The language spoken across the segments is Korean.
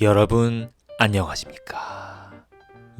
여러분 안녕하십니까?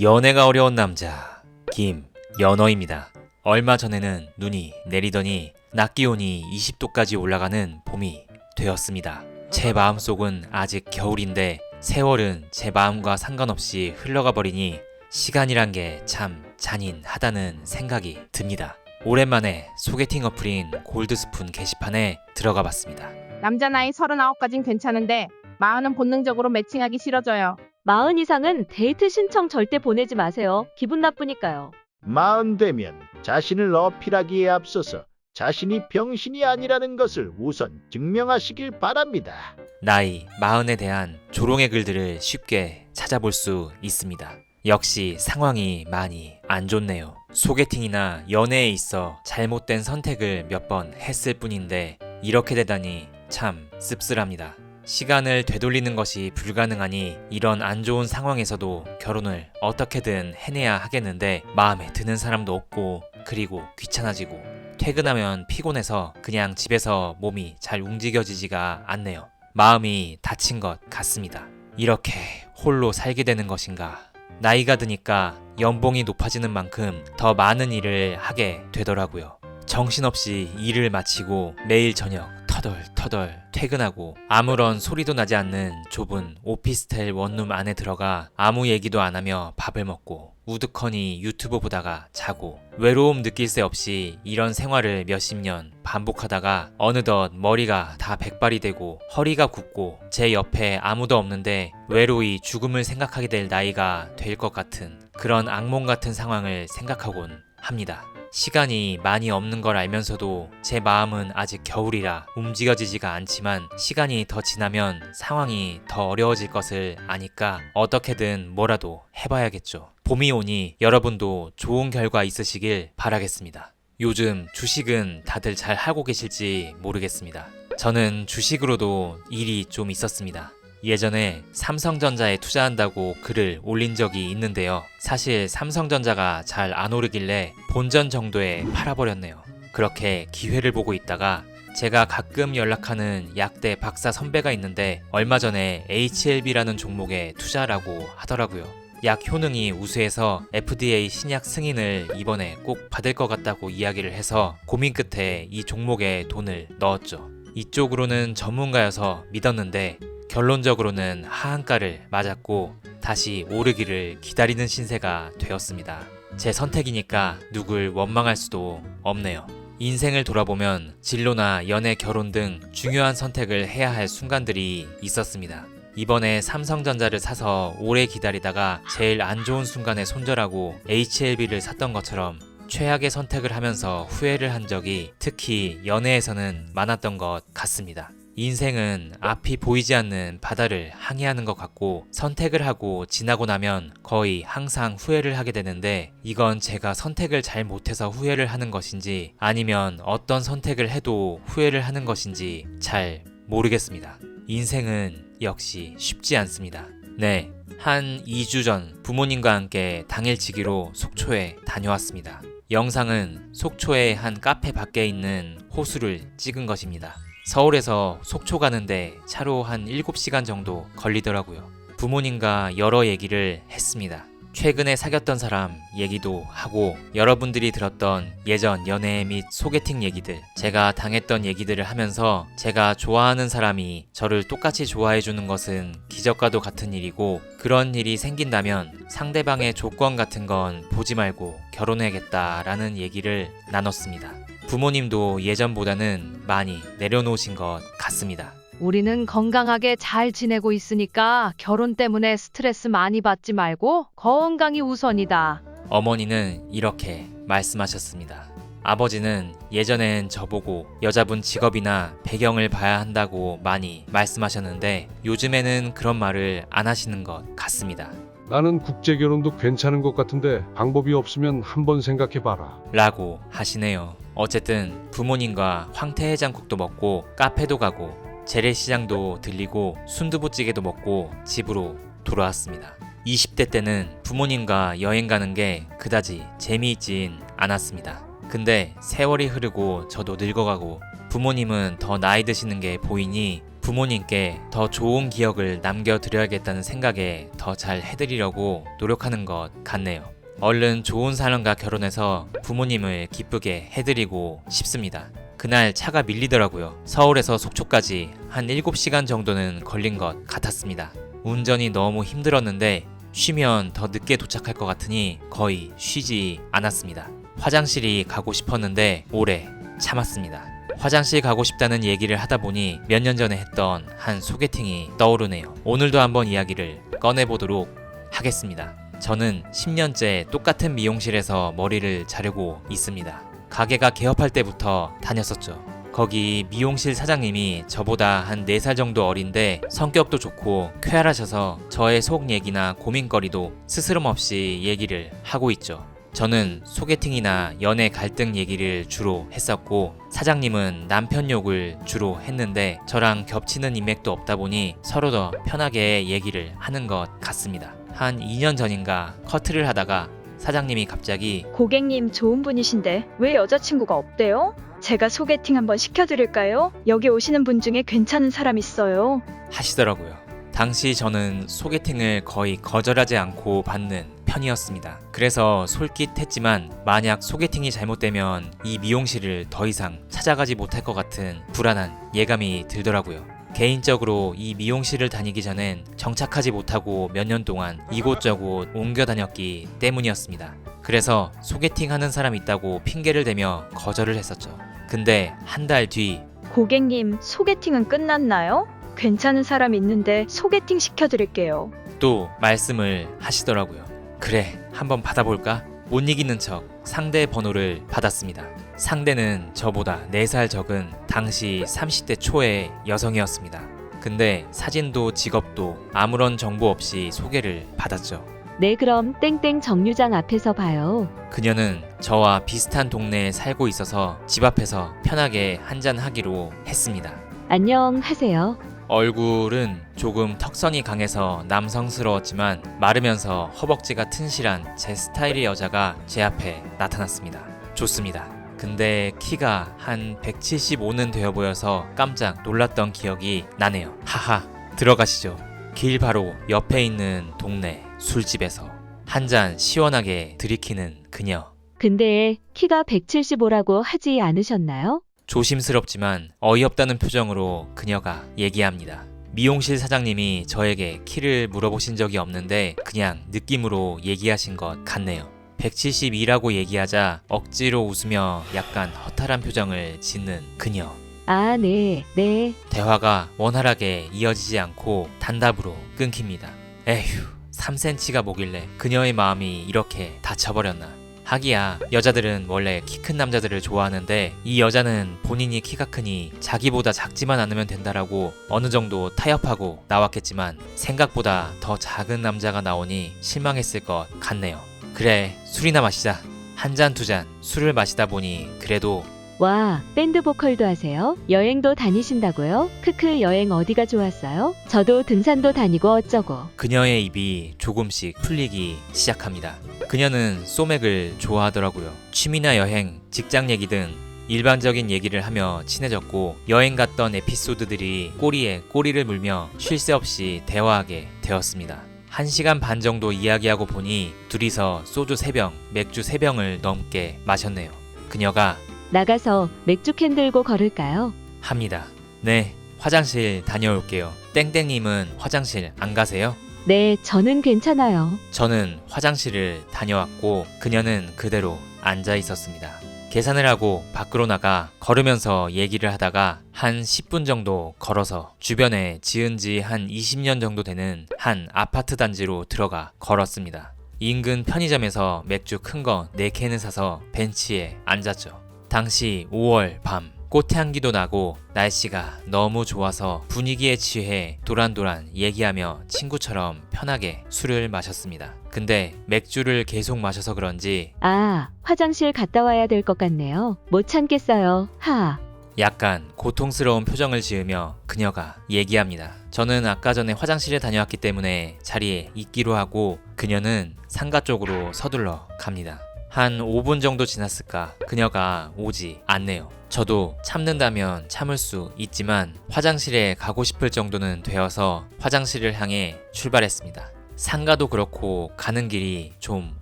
연애가 어려운 남자 김연어입니다. 얼마 전에는 눈이 내리더니 낮 기온이 20도까지 올라가는 봄이 되었습니다. 제 마음속은 아직 겨울인데 세월은 제 마음과 상관없이 흘러가 버리니 시간이란 게 참 잔인하다는 생각이 듭니다. 오랜만에 소개팅 어플인 골드스푼 게시판에 들어가 봤습니다. 남자 나이 39까진 괜찮은데 마흔은 본능적으로 매칭하기 싫어져요. 마흔 이상은 데이트 신청 절대 보내지 마세요. 기분 나쁘니까요. 마흔 되면 자신을 어필하기에 앞서서 자신이 병신이 아니라는 것을 우선 증명하시길 바랍니다. 나이, 마흔에 대한 조롱의 글들을 쉽게 찾아볼 수 있습니다. 역시 상황이 많이 안 좋네요. 소개팅이나 연애에 있어 잘못된 선택을 몇 번 했을 뿐인데 이렇게 되다니 참 씁쓸합니다. 시간을 되돌리는 것이 불가능하니 이런 안 좋은 상황에서도 결혼을 어떻게든 해내야 하겠는데 마음에 드는 사람도 없고 그리고 귀찮아지고 퇴근하면 피곤해서 그냥 집에서 몸이 잘 움직여지지가 않네요. 마음이 다친 것 같습니다. 이렇게 홀로 살게 되는 것인가? 나이가 드니까 연봉이 높아지는 만큼 더 많은 일을 하게 되더라고요. 정신없이 일을 마치고 매일 저녁 터덜터덜 퇴근하고 아무런 소리도 나지 않는 좁은 오피스텔 원룸 안에 들어가 아무 얘기도 안 하며 밥을 먹고 우두커니 유튜브 보다가 자고 외로움 느낄 새 없이 이런 생활을 몇십 년 반복하다가 어느덧 머리가 다 백발이 되고 허리가 굽고 제 옆에 아무도 없는데 외로이 죽음을 생각하게 될 나이가 될 것 같은 그런 악몽 같은 상황을 생각하곤 합니다. 시간이 많이 없는 걸 알면서도 제 마음은 아직 겨울이라 움직여지지가 않지만 시간이 더 지나면 상황이 더 어려워질 것을 아니까 어떻게든 뭐라도 해봐야겠죠. 봄이 오니 여러분도 좋은 결과 있으시길 바라겠습니다. 요즘 주식은 다들 잘 하고 계실지 모르겠습니다. 저는 주식으로도 일이 좀 있었습니다. 예전에 삼성전자에 투자한다고 글을 올린 적이 있는데요. 사실 삼성전자가 잘 안 오르길래 본전 정도에 팔아버렸네요. 그렇게 기회를 보고 있다가 제가 가끔 연락하는 약대 박사 선배가 있는데 얼마 전에 HLB라는 종목에 투자라고 하더라고요. 약 효능이 우수해서 FDA 신약 승인을 이번에 꼭 받을 것 같다고 이야기를 해서 고민 끝에 이 종목에 돈을 넣었죠. 이쪽으로는 전문가여서 믿었는데 결론적으로는 하한가를 맞았고 다시 오르기를 기다리는 신세가 되었습니다. 제 선택이니까 누굴 원망할 수도 없네요. 인생을 돌아보면 진로나 연애, 결혼 등 중요한 선택을 해야 할 순간들이 있었습니다. 이번에 삼성전자를 사서 오래 기다리다가 제일 안 좋은 순간에 손절하고 HLB를 샀던 것처럼 최악의 선택을 하면서 후회를 한 적이 특히 연애에서는 많았던 것 같습니다. 인생은 앞이 보이지 않는 바다를 항해하는 것 같고 선택을 하고 지나고 나면 거의 항상 후회를 하게 되는데 이건 제가 선택을 잘 못해서 후회를 하는 것인지 아니면 어떤 선택을 해도 후회를 하는 것인지 잘 모르겠습니다. 인생은 역시 쉽지 않습니다. 네. 한 2주 전 부모님과 함께 당일치기로 속초에 다녀왔습니다. 영상은 속초의 한 카페 밖에 있는 호수를 찍은 것입니다. 서울에서 속초 가는데 차로 한 7시간 정도 걸리더라고요. 부모님과 여러 얘기를 했습니다. 최근에 사귀었던 사람 얘기도 하고 여러분들이 들었던 예전 연애 및 소개팅 얘기들 제가 당했던 얘기들을 하면서 제가 좋아하는 사람이 저를 똑같이 좋아해 주는 것은 기적과도 같은 일이고 그런 일이 생긴다면 상대방의 조건 같은 건 보지 말고 결혼해야겠다라는 얘기를 나눴습니다. 부모님도 예전보다는 많이 내려놓으신 것 같습니다. 우리는 건강하게 잘 지내고 있으니까 결혼 때문에 스트레스 많이 받지 말고 건강이 우선이다. 어머니는 이렇게 말씀하셨습니다. 아버지는 예전엔 저보고 여자분 직업이나 배경을 봐야 한다고 많이 말씀하셨는데 요즘에는 그런 말을 안 하시는 것 같습니다. 나는 국제 결혼도 괜찮은 것 같은데 방법이 없으면 한번 생각해 봐라. 라고 하시네요. 어쨌든 부모님과 황태해장국도 먹고 카페도 가고 재래시장도 들리고 순두부찌개도 먹고 집으로 돌아왔습니다. 20대 때는 부모님과 여행 가는 게 그다지 재미있진 않았습니다. 근데 세월이 흐르고 저도 늙어가고 부모님은 더 나이 드시는 게 보이니 부모님께 더 좋은 기억을 남겨드려야겠다는 생각에 더 잘 해드리려고 노력하는 것 같네요. 얼른 좋은 사람과 결혼해서 부모님을 기쁘게 해드리고 싶습니다. 그날 차가 밀리더라고요. 서울에서 속초까지 한 7시간 정도는 걸린 것 같았습니다. 운전이 너무 힘들었는데 쉬면 더 늦게 도착할 것 같으니 거의 쉬지 않았습니다. 화장실이 가고 싶었는데 오래 참았습니다. 화장실 가고 싶다는 얘기를 하다 보니 몇 년 전에 했던 한 소개팅이 떠오르네요. 오늘도 한번 이야기를 꺼내보도록 하겠습니다. 저는 10년째 똑같은 미용실에서 머리를 자르고 있습니다. 가게가 개업할 때부터 다녔었죠. 거기 미용실 사장님이 저보다 한 4살 정도 어린데 성격도 좋고 쾌활하셔서 저의 속 얘기나 고민거리도 스스럼 없이 얘기를 하고 있죠. 저는 소개팅이나 연애 갈등 얘기를 주로 했었고 사장님은 남편 욕을 주로 했는데 저랑 겹치는 인맥도 없다 보니 서로 더 편하게 얘기를 하는 것 같습니다. 한 2년 전인가 커트를 하다가 사장님이 갑자기 고객님 좋은 분이신데 왜 여자친구가 없대요? 제가 소개팅 한번 시켜드릴까요? 여기 오시는 분 중에 괜찮은 사람 있어요. 하시더라고요. 당시 저는 소개팅을 거의 거절하지 않고 받는 편이었습니다. 그래서 솔깃했지만 만약 소개팅이 잘못되면 이 미용실을 더 이상 찾아가지 못할 것 같은 불안한 예감이 들더라고요. 개인적으로 이 미용실을 다니기 전엔 정착하지 못하고 몇 년 동안 이곳저곳 옮겨 다녔기 때문이었습니다. 그래서 소개팅 하는 사람 있다고 핑계를 대며 거절을 했었죠. 근데 한 달 뒤 고객님 소개팅은 끝났나요? 괜찮은 사람 있는데 소개팅 시켜드릴게요. 또 말씀을 하시더라고요. 그래, 한번 받아볼까? 못 이기는 척 상대 번호를 받았습니다. 상대는 저보다 4살 적은 당시 30대 초의 여성이었습니다. 근데 사진도 직업도 아무런 정보 없이 소개를 받았죠. 네, 그럼 땡땡 정류장 앞에서 봐요. 그녀는 저와 비슷한 동네에 살고 있어서 집 앞에서 편하게 한잔하기로 했습니다. 안녕하세요. 얼굴은 조금 턱선이 강해서 남성스러웠지만 마르면서 허벅지가 튼실한 제 스타일의 여자가 제 앞에 나타났습니다. 좋습니다. 근데 키가 한 175는 되어 보여서 깜짝 놀랐던 기억이 나네요. 하하, 들어가시죠. 길 바로 옆에 있는 동네 술집에서 한 잔 시원하게 들이키는 그녀. 근데 키가 175라고 하지 않으셨나요? 조심스럽지만 어이없다는 표정으로 그녀가 얘기합니다. 미용실 사장님이 저에게 키를 물어보신 적이 없는데 그냥 느낌으로 얘기하신 것 같네요. 172라고 얘기하자 억지로 웃으며 약간 허탈한 표정을 짓는 그녀. 아, 네, 네. 대화가 원활하게 이어지지 않고 단답으로 끊깁니다. 에휴, 3cm가 뭐길래 그녀의 마음이 이렇게 다쳐버렸나. 하기야 여자들은 원래 키 큰 남자들을 좋아하는데 이 여자는 본인이 키가 크니 자기보다 작지만 않으면 된다라고 어느 정도 타협하고 나왔겠지만 생각보다 더 작은 남자가 나오니 실망했을 것 같네요. 그래 술이나 마시자. 한 잔 두잔 술을 마시다 보니 그래도 와, 밴드 보컬도 하세요? 여행도 다니신다고요? 크크, 여행 어디가 좋았어요? 저도 등산도 다니고 어쩌고. 그녀의 입이 조금씩 풀리기 시작합니다. 그녀는 소맥을 좋아하더라고요. 취미나 여행, 직장 얘기 등 일반적인 얘기를 하며 친해졌고 여행 갔던 에피소드들이 꼬리에 꼬리를 물며 쉴 새 없이 대화하게 되었습니다. 1시간 반 정도 이야기하고 보니 둘이서 소주 3병, 맥주 3병을 넘게 마셨네요. 그녀가 나가서 맥주 캔 들고 걸을까요? 합니다. 네, 화장실 다녀올게요. 땡땡님은 화장실 안 가세요? 네, 저는 괜찮아요. 저는 화장실을 다녀왔고 그녀는 그대로 앉아 있었습니다. 계산을 하고 밖으로 나가 걸으면서 얘기를 하다가 한 10분 정도 걸어서 주변에 지은 지 한 20년 정도 되는 한 아파트 단지로 들어가 걸었습니다. 인근 편의점에서 맥주 큰 거 4캔을 사서 벤치에 앉았죠. 당시 5월 밤 꽃향기도 나고 날씨가 너무 좋아서 분위기에 취해 도란도란 얘기하며 친구처럼 편하게 술을 마셨습니다. 근데 맥주를 계속 마셔서 그런지 아, 화장실 갔다 와야 될 것 같네요. 못 참겠어요. 하. 약간 고통스러운 표정을 지으며 그녀가 얘기합니다. 저는 아까 전에 화장실에 다녀왔기 때문에 자리에 있기로 하고 그녀는 상가 쪽으로 서둘러 갑니다. 한 5분 정도 지났을까 그녀가 오지 않네요. 저도 참는다면 참을 수 있지만 화장실에 가고 싶을 정도는 되어서 화장실을 향해 출발했습니다. 상가도 그렇고 가는 길이 좀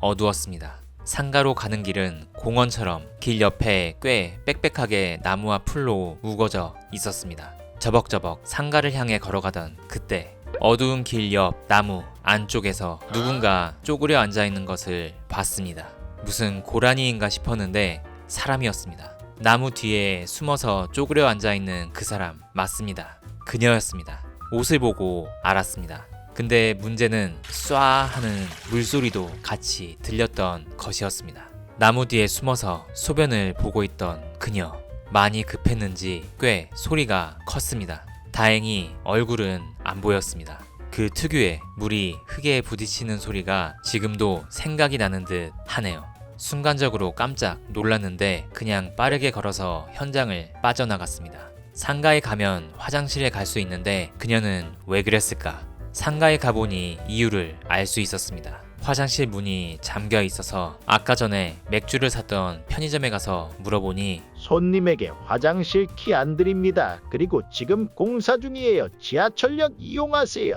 어두웠습니다. 상가로 가는 길은 공원처럼 길 옆에 꽤 빽빽하게 나무와 풀로 우거져 있었습니다. 저벅저벅 상가를 향해 걸어가던 그때 어두운 길 옆 나무 안쪽에서 누군가 쪼그려 앉아 있는 것을 봤습니다. 무슨 고라니인가 싶었는데 사람이었습니다. 나무 뒤에 숨어서 쪼그려 앉아 있는 그 사람 맞습니다. 그녀였습니다. 옷을 보고 알았습니다. 근데 문제는 쏴 하는 물소리도 같이 들렸던 것이었습니다. 나무 뒤에 숨어서 소변을 보고 있던 그녀. 많이 급했는지 꽤 소리가 컸습니다. 다행히 얼굴은 안 보였습니다. 그 특유의 물이 흙에 부딪히는 소리가 지금도 생각이 나는 듯 하네요. 순간적으로 깜짝 놀랐는데 그냥 빠르게 걸어서 현장을 빠져나갔습니다. 상가에 가면 화장실에 갈 수 있는데 그녀는 왜 그랬을까? 상가에 가보니 이유를 알 수 있었습니다. 화장실 문이 잠겨 있어서 아까 전에 맥주를 샀던 편의점에 가서 물어보니 손님에게 화장실 키 안 드립니다. 그리고 지금 공사 중이에요. 지하철역 이용하세요.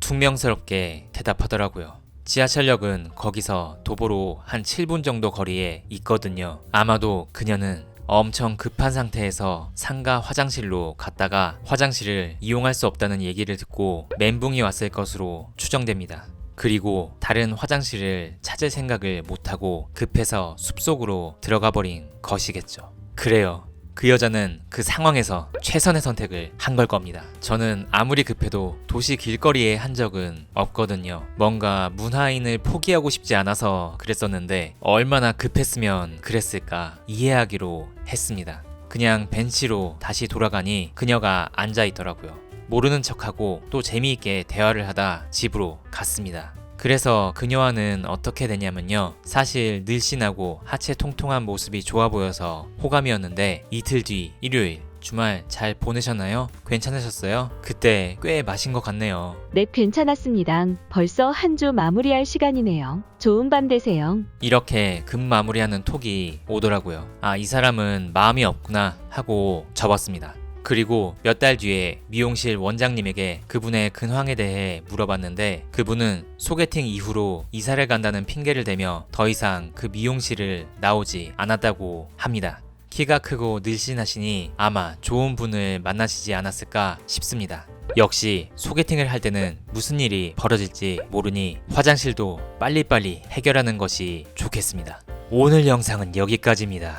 퉁명스럽게 대답하더라고요. 지하철역은 거기서 도보로 한 7분 정도 거리에 있거든요. 아마도 그녀는 엄청 급한 상태에서 상가 화장실로 갔다가 화장실을 이용할 수 없다는 얘기를 듣고 멘붕이 왔을 것으로 추정됩니다. 그리고 다른 화장실을 찾을 생각을 못하고 급해서 숲속으로 들어가 버린 것이겠죠. 그래요. 그 여자는 그 상황에서 최선의 선택을 한 걸 겁니다. 저는 아무리 급해도 도시 길거리에 한 적은 없거든요. 뭔가 문화인을 포기하고 싶지 않아서 그랬었는데 얼마나 급했으면 그랬을까 이해하기로 했습니다. 그냥 벤치로 다시 돌아가니 그녀가 앉아 있더라고요. 모르는 척하고 또 재미있게 대화를 하다 집으로 갔습니다. 그래서 그녀와는 어떻게 되냐면요. 사실 늘씬하고 하체 통통한 모습이 좋아 보여서 호감이었는데 이틀 뒤 일요일 주말 잘 보내셨나요? 괜찮으셨어요? 그때 꽤 마신 것 같네요. 네, 괜찮았습니다. 벌써 한 주 마무리할 시간이네요. 좋은 밤 되세요. 이렇게 금 마무리하는 톡이 오더라고요. 아, 이 사람은 마음이 없구나 하고 접었습니다. 그리고 몇 달 뒤에 미용실 원장님에게 그분의 근황에 대해 물어봤는데 그분은 소개팅 이후로 이사를 간다는 핑계를 대며 더 이상 그 미용실을 나오지 않았다고 합니다. 키가 크고 늘씬하시니 아마 좋은 분을 만나시지 않았을까 싶습니다. 역시 소개팅을 할 때는 무슨 일이 벌어질지 모르니 화장실도 빨리빨리 해결하는 것이 좋겠습니다. 오늘 영상은 여기까지입니다.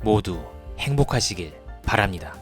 모두 행복하시길 바랍니다.